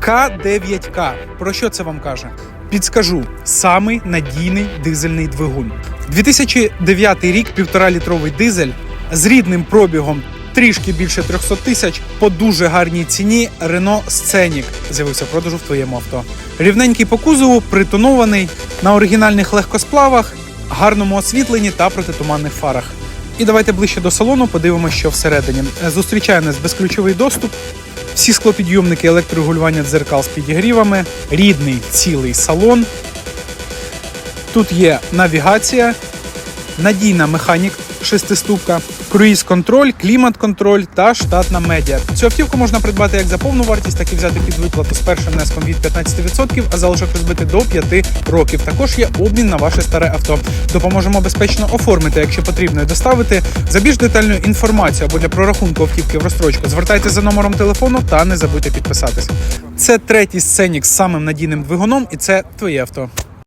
К9К. Про що це вам каже? Підскажу, самий надійний дизельний двигун. 2009 рік півторалітровий дизель з рідним пробігом трішки більше 300 тисяч по дуже гарній ціні Renault Scenic з'явився в продажу в твоєму авто. Рівненький по кузову, притонований на оригінальних легкосплавах, гарному освітленні та протитуманних фарах. І давайте ближче до салону подивимося, що всередині. Зустрічає нас безключовий доступ, всі склопідйомники електрорегулювання дзеркал з підігрівами, рідний цілий салон. Тут є навігація, надійна механік шестиступка, круїз-контроль, клімат-контроль та штатна медіа. Цю автівку можна придбати як за повну вартість, так і взяти під виплату з першим внеском від 15%, а залишок розбити до 5 років. Також є обмін на ваше старе авто. Допоможемо безпечно оформити, якщо потрібно, і доставити. За більш детальною інформацією або для прорахунку автівки в розстрочку, звертайтеся за номером телефону та не забудьте підписатись. Це третій сценік з самим надійним двигуном, і це твоє авто.